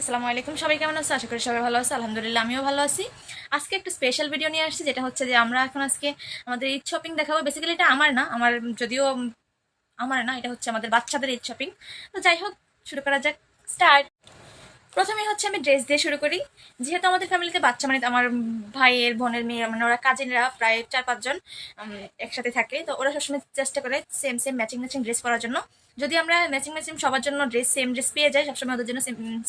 আসসালামু আলাইকুম। সবাই কেমন আছো? আশা করি সবাই ভালো আছে। আলহামদুলিল্লাহ, আমিও ভালো আছি। আজকে একটা স্পেশাল ভিডিও নিয়ে আসছি, যেটা হচ্ছে যে আমরা এখন আজকে আমাদের ঈদ শপিং দেখাবো। বেসিক্যালি এটা আমার না, আমার যদিও আমার না, এটা হচ্ছে আমাদের বাচ্চাদের ঈদ শপিং তো যাই হোক, শুরু করা যাক। স্টার্ট প্রথমে হচ্ছে আমি ড্রেস দিয়ে শুরু করি। যেহেতু আমাদের ফ্যামিলিতে বাচ্চা মানে আমার ভাইয়ের, বোনের মেয়ে মানে ওরা কাজিনরা প্রায় চার, পাঁচজন একসাথে থাকে। তো ওরা সবসময় চেষ্টা করে same same matching matching dress পরার জন্য। যদি আমরা ম্যাচিং ম্যাচিং সবার জন্য ড্রেস সেম ড্রেস পেয়ে যাই, সবসময় ওদের জন্য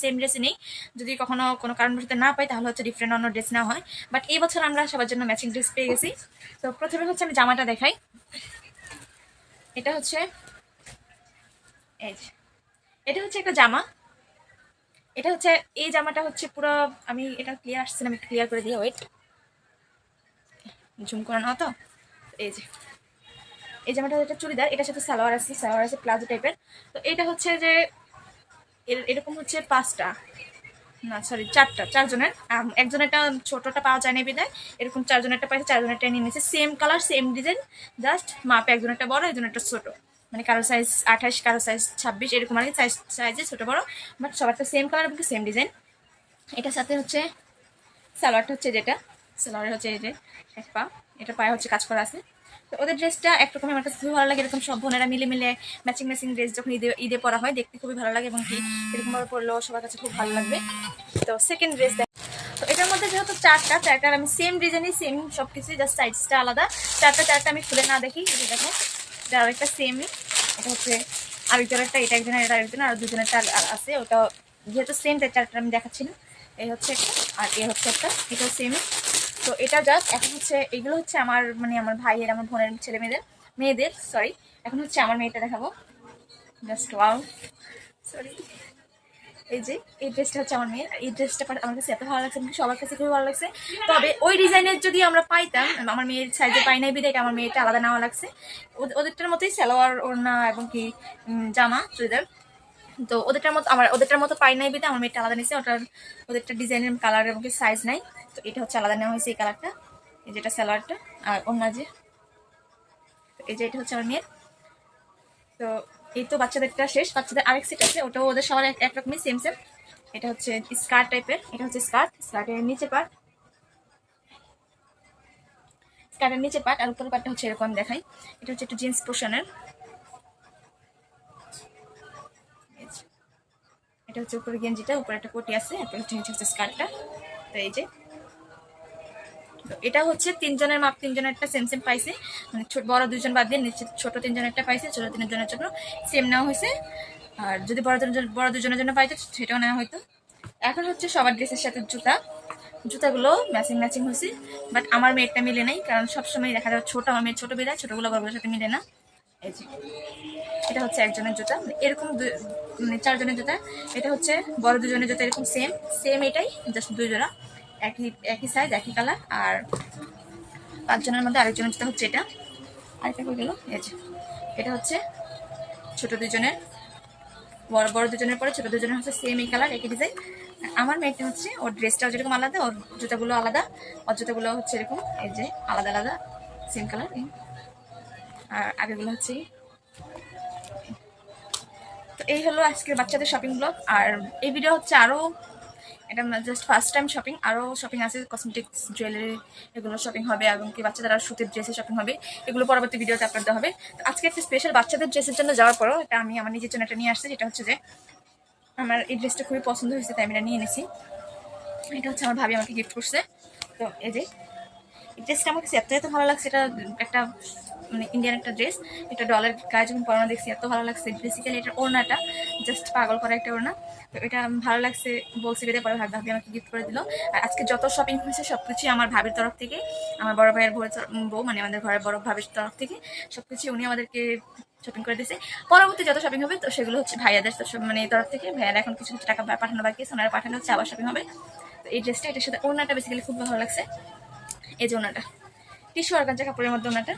সেম ড্রেসই নেই। যদি কখনো কোনো কারণবশত না পাই, তাহলে হচ্ছে ডিফারেন্ট অন্য ড্রেস নেওয়া হয়। বাট এই বছর আমরা সবার জন্য ম্যাচিং ড্রেস পেয়ে গেছি। তো প্রথমে হচ্ছে আমি জামাটা দেখাই। এটা হচ্ছে এটা হচ্ছে একটা জামা। এটা হচ্ছে, এই জামাটা হচ্ছে পুরো, আমি এটা ক্লিয়ার আসছে আমি ক্লিয়ার করে দিই ওয়েট ঝুম করে নাও তো। এই যে, এই জামাটা হচ্ছে চুড়িদার, এটার সাথে সালোয়ার আছে সালোয়ার আছে প্লাজো টাইপের তো এটা হচ্ছে যে, এর- এরকম হচ্ছে পাঁচটা। না সরি চারটা, চারজনের। একজনেরটা ছোটটা পাওয়া যায় না বিদায় এরকম চারজনেরটা পাইছে, চারজনেরটা নিয়ে নিয়েছে। Same colour same design just মাপে একজনেরটা বড়, একজনেরটা ছোট। মানে কারও সাইজ আঠাশ, কারও সাইজ ছাব্বিশ, এরকম আর কি সাইজ সাইজে ছোটো বড়ো বাট সবারটা সেম কালার এবং সেম ডিজাইন এটার সাথে হচ্ছে সালোয়ারটা হচ্ছে যেটা সালোয়ার হচ্ছে এই যে এক পা, এটা পায়ে হচ্ছে কাজ করা আছে। তো ওদের ড্রেসটা একরকম আমার কাছে খুবই ভালো লাগে, এরকম সব বোনেরা মিলে মিলে ম্যাচিং ম্যাচিং ড্রেস যখন ঈদে ঈদে পরা হয়, দেখতে খুবই ভালো লাগে এবং কি এরকমভাবে পরলেও সবার কাছে খুব ভালো লাগবে। তো সেকেন্ড ড্রেস তো এটার মধ্যে যেহেতু চারটা, চারটার আমি সেম ডিজাইনই সেম সব কিছুই জাস্ট সাইজটা আলাদা। চারটা চারটা আমি খুলে না দেখি দেখো। এটা আরেকটা সেমই এটা হচ্ছে আরেকজনেরটা, এটা একজনের, এটা আরেকজনের, আর দুজনের আর- আছে। ওটা যেহেতু সেম চারটা আমি দেখাচ্ছি না। এই হচ্ছে একটা, আর এ হচ্ছে একটা, এটাও সেমই তো এটা জাস্ট এখন হচ্ছে, এগুলো হচ্ছে আমার মানে আমার ভাইয়ের, আমার বোনের ছেলে মেয়েদের মেয়েদের সরি এখন হচ্ছে আমার মেয়েটা দেখাবো। জাস্ট ওয়াও সরি এই যে, এই ড্রেসটা হচ্ছে আমার মেয়ের। এই ড্রেসটা আমার কাছে এত ভালো লাগছে সবার কাছে খুবই ভালো লাগছে। তবে ওই ডিজাইনের যদি আমরা পাইতাম, আমার মেয়ের সাইজে পাই নাই বিদায় আমার মেয়েটা আলাদা নেওয়া লাগছে? ওদের- ওদেরটার মতোই সালোয়ার, ওড়না এবং কি জামা, চুড়িদার। তো ওদেরটার মতো আমার ওদেরটার মতো পাই নাই বিদে আমার মেয়েটা আলাদা নিয়েছে ওটার ওদেরটা ডিজাইনের কালার এবং সাইজ নাই। তো এটা হচ্ছে আলাদা নেওয়া হয়েছে এই কালারটা এই যেটা সালোয়ারটা, আর অন্য যে। এই যে এটা হচ্ছে আমার মেয়ের। তো এই তো বাচ্চাদেরটা শেষ, বাচ্চাদের আরেক সেট আছে, ওটাও ওদের সবার একরকমই সেম সেম এটা হচ্ছে স্কার্ট টাইপের, এটা হচ্ছে স্কার্ট স্কার্টের নিচে পার্ট স্কার্টের নিচে পার্ট আর উপরের পার্টটা হচ্ছে এরকম দেখাই। এটা হচ্ছে একটু জিন্স পোর্শনের এটা হচ্ছে উপরে গেঞ্জিটা, উপরে একটা কোটি আছে একটা হচ্ছে হচ্ছে স্কার্টটা তো এই যে তো এটা হচ্ছে তিনজনের মাপ, তিনজনেরটা সেম সেম পাইছে। মানে বড় দুজন বাদ দিয়ে নিচে ছোট তিনজনেরটা পাইছে, ছোট তিনজনের জন্য সেম নেওয়া হয়েছে। আর যদি বড় বড় দুজনের জন্য পাইতো, সেটাও নেওয়া হয়তো এখন হচ্ছে সবার ড্রেসের সাথে জুতা। জুতাগুলো ম্যাচিং ম্যাচিং হয়েছে। বাট আমার মেয়েরটা মিলে নাই, কারণ সবসময় দেখা যায় ছোট, আমার মেয়ের ছোট বিদায় ছোটগুলো বড়গুলোর সাথে মিলে না। এই যে, এটা হচ্ছে একজনের জুতা। মানে এরকম মানে চারজনের জুতা। এটা হচ্ছে বড় দুজনের জুতা এরকম সেম সেম এটাই জাস্ট দুই জোড়া একই একই সাইজ একই কালার আর পাঁচজনের মধ্যে আরেকজনের জুতা হচ্ছে এটা। আরেকটা হয়ে গেল? এটা হচ্ছে ছোট দুজনের, বড় বড় দুজনের পরে ছোট দুজনের হচ্ছে সেম এই কালার একই ডিজাইন আমার মেয়েটা হচ্ছে, ওর ড্রেসটাও যেরকম আলাদা, ওর জুতাগুলো আলাদা, ওর জুতাগুলো হচ্ছে এরকম, এই যে আলাদা আলাদা সেম কালার আর আগেগুলো হচ্ছে তো এই হলো আজকের বাচ্চাদের শপিং ব্লগ আর এই ভিডিও হচ্ছে আরও এটা জাস্ট ফার্স্ট টাইম শপিং আরও শপিং আছে কসমেটিক্স জুয়েলারি এগুলো শপিং হবে, এবং কি বাচ্চাদের আর সুতির ড্রেসে শপিং হবে, এগুলো পরবর্তী ভিডিওতে আপলোড হবে। তো আজকে একটা স্পেশাল বাচ্চাদের ড্রেসের জন্য যাওয়ার পরও এটা আমি আমার নিজের জন্য এটা নিয়ে আসছি, যেটা হচ্ছে যে আমার এই ড্রেসটা খুবই পছন্দ হয়েছে, তাই আমি এটা নিয়ে এনেছি। এটা হচ্ছে আমার ভাবি আমাকে গিফট করছে। তো এই যে, এই ড্রেসটা আমার কাছে এত এত ভালো লাগছে, এটা একটা মানে ইন্ডিয়ান একটা ড্রেস এটা ডলার গায়ে যখন পরানো দেখছি, এত ভালো লাগছে। বেসিক্যালি এটার ওড়নাটা জাস্ট পাগল করা একটা ওড়না। তো এটা ভালো লাগছে বলছি বেঁধে, পরে ভাবি ভাবি আমাকে গিফট করে দিল। আর আজকে যত শপিং হয়েছে সব কিছুই আমার ভাবির তরফ থেকে, আমার বড় ভাইয়ের বউ মানে আমাদের ঘরের বড় ভাবির তরফ থেকে সব কিছু উনি আমাদেরকে শপিং করে দিয়েছে। পরবর্তী যত শপিং হবে, তো সেগুলো হচ্ছে ভাইয়াদের মানে তরফ থেকে। ভাইয়ারা এখন কিছু কিছু টাকা পাঠানো বাকি আছে, ওনারা পাঠানো হচ্ছে, আবার শপিং হবে। তো এই ড্রেসটা এটার সাথে ওড়নাটা বেসিক্যালি খুব ভালো লাগছে। এই যে ওনাটা টিস্যু অর্গানজা কাপড়ের মধ্যে ওনাটা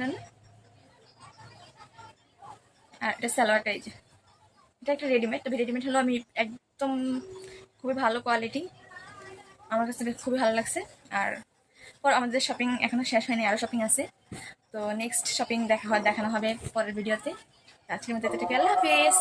না? আর এটা সালোয়ারটা এই এটা একটা রেডিমেড তবে রেডিমেড হলো আমি একদম খুবই ভালো কোয়ালিটি আমার কাছে খুবই ভালো লাগছে। আর পর আমাদের শপিং এখনও শেষ হয়নি আরও শপিং আছে। তো নেক্সট শপিং দেখা হয়, দেখানো হবে পরের ভিডিওতে আজকের মধ্যে এতটুকু আল্লাহ হাফিজ!